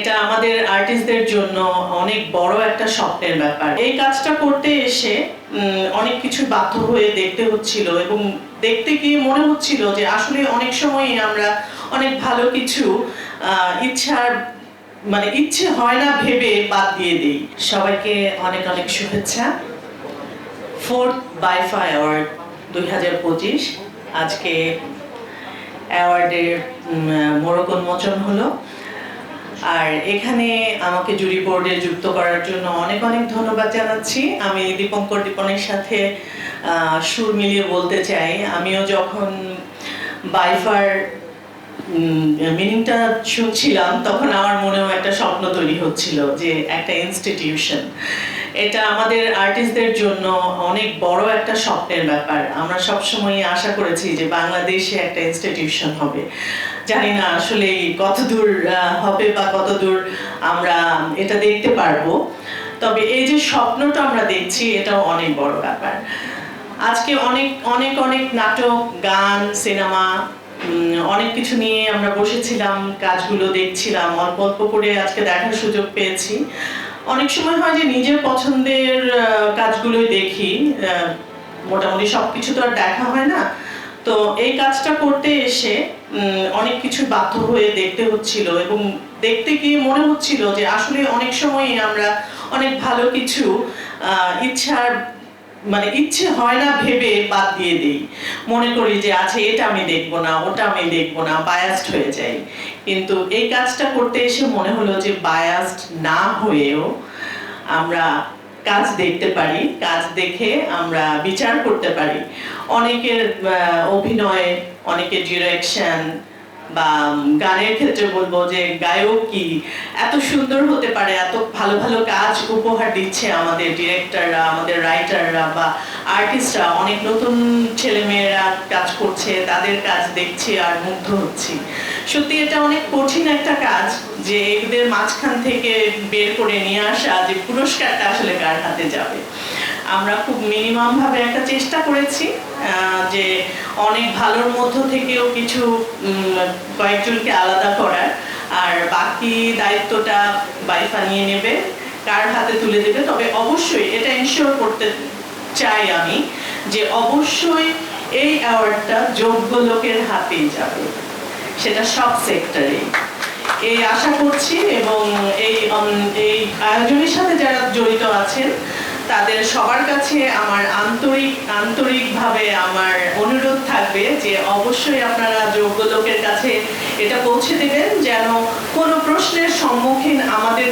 এটা আমাদের আর্টিস্টদের জন্য অনেক বড় একটা স্বপ্নের ব্যাপার। এই কাজটা করতে এসে অনেক কিছু বাধ্য হয়ে দেখতে হচ্ছিল এবং দেখতে গিয়ে মনে হচ্ছিল যে আসলে অনেক সময়ই আমরা অনেক ভালো কিছু ইচ্ছার মানে ইচ্ছে হয় না ভেবে বাদ দিয়ে দিই। সবাইকে অনেক অনেক শুভেচ্ছা। ফোর্থ বাই বাইফা অ্যাওয়ার্ড দুই হাজার পঁচিশ, আজকে অ্যাওয়ার্ডের মোড়ক উন্মোচন হলো। আর এখানে আমাকে জুরি বোর্ডে যুক্ত করার জন্য অনেক অনেক ধন্যবাদ জানাচ্ছি। আমি দীপঙ্কর দীপনের সাথে সুর মিলিয়ে বলতে চাই। আমিও যখন বাইফার মিনিংটা শুনছিলাম, তখন আমার মনেও একটা স্বপ্ন তৈরি হচ্ছিল যে একটা ইনস্টিটিউশন এটা আমাদের আর্টিস্টদের জন্য অনেক বড় একটা স্বপ্নের ব্যাপার। আমরা সবসময় আশা করেছি যে বাংলাদেশে একটা ইনস্টিটিউশন হবে। জানি না আসলে কতদূর হবে বা কতদূর আমরা এটা দেখতে পারব। তবে এই যে স্বপ্নটা আমরা দেখছি, এটাও অনেক বড় ব্যাপার। আজকে অনেক অনেক অনেক নাটক, গান, সিনেমা অনেক কিছু নিয়ে আমরা বসেছিলাম, কাজগুলো দেখছিলাম, অল্প অল্প করে আজকে দেখার সুযোগ পেয়েছি। অনেক সময় হয় যে নিজের পছন্দের কাজগুলোই দেখি মোটামুটি সব কিছু তো আর দেখা হয় না। তো এই কাজটা করতে এসে অনেক কিছু বাধ্য হয়ে দেখতে হচ্ছিল এবং দেখতে গিয়ে মনে হচ্ছিল যে আসলে অনেক সময়ই আমরা অনেক ভালো কিছু ইচ্ছার মানে ইচ্ছে হয় না ভেবে বাদ দিয়ে দিই। মনে করি যে আছে এটা আমি দেখব না, ওটা আমি দেখব না বায়াসড হয়ে যাই। কিন্তু এই কাজটা করতে এসে মনে হলো যে বায়াসড না হয়েও আমরা কাজ দেখতে পারি, কাজ দেখে আমরা বিচার করতে পারি। অনেকের অভিনয়, অনেকের ডিরেকশন বা গানের ক্ষেত্রে বলব যে গায়ক কি? এত সুন্দর হতে পারে, এত ভালো ভালো কাজ উপহার দিচ্ছে আমাদের ডিরেক্টররা আমাদের রাইটাররা বা আর্টিস্টরা অনেক নতুন ছেলেমেয়েরা কাজ করছে, তাদের কাজ দেখছি আর মুগ্ধ হচ্ছি। সত্যি এটা অনেক কঠিন একটা কাজ যে এদের মাঝখান থেকে বের করে নিয়ে আসা যে পুরস্কারটা আসলে কার হাতে যাবে। আমরা খুব মিনিমাম ভাবে একটা চেষ্টা করেছি যে অনেক ভালোর মধ্য থেকেও কিছু কয়েকজনকে আলাদা করার। আর বাকি দায়িত্বটা বাইফা নিয়ে নেবে, কার হাতে তুলে দেবে। তবে অবশ্যই এটা এনশিওর করতে চাই আমি যে অবশ্যই এই অ্যাওয়ার্ডটা যোগ্য লোকের হাতেই যাবে। সেটা সব সেক্টরে এই আশা করছি এবং এই এই আয়োজনের সাথে যারা জড়িত আছেন তাদের সবার কাছে আমার আন্তরিক, আন্তরিকভাবে আমার অনুরোধ থাকবে যে অবশ্যই আপনারা যোগ্য লোকের কাছে এটা পৌঁছে দেবেন যেন কোনো প্রশ্নের সম্মুখীন আমাদের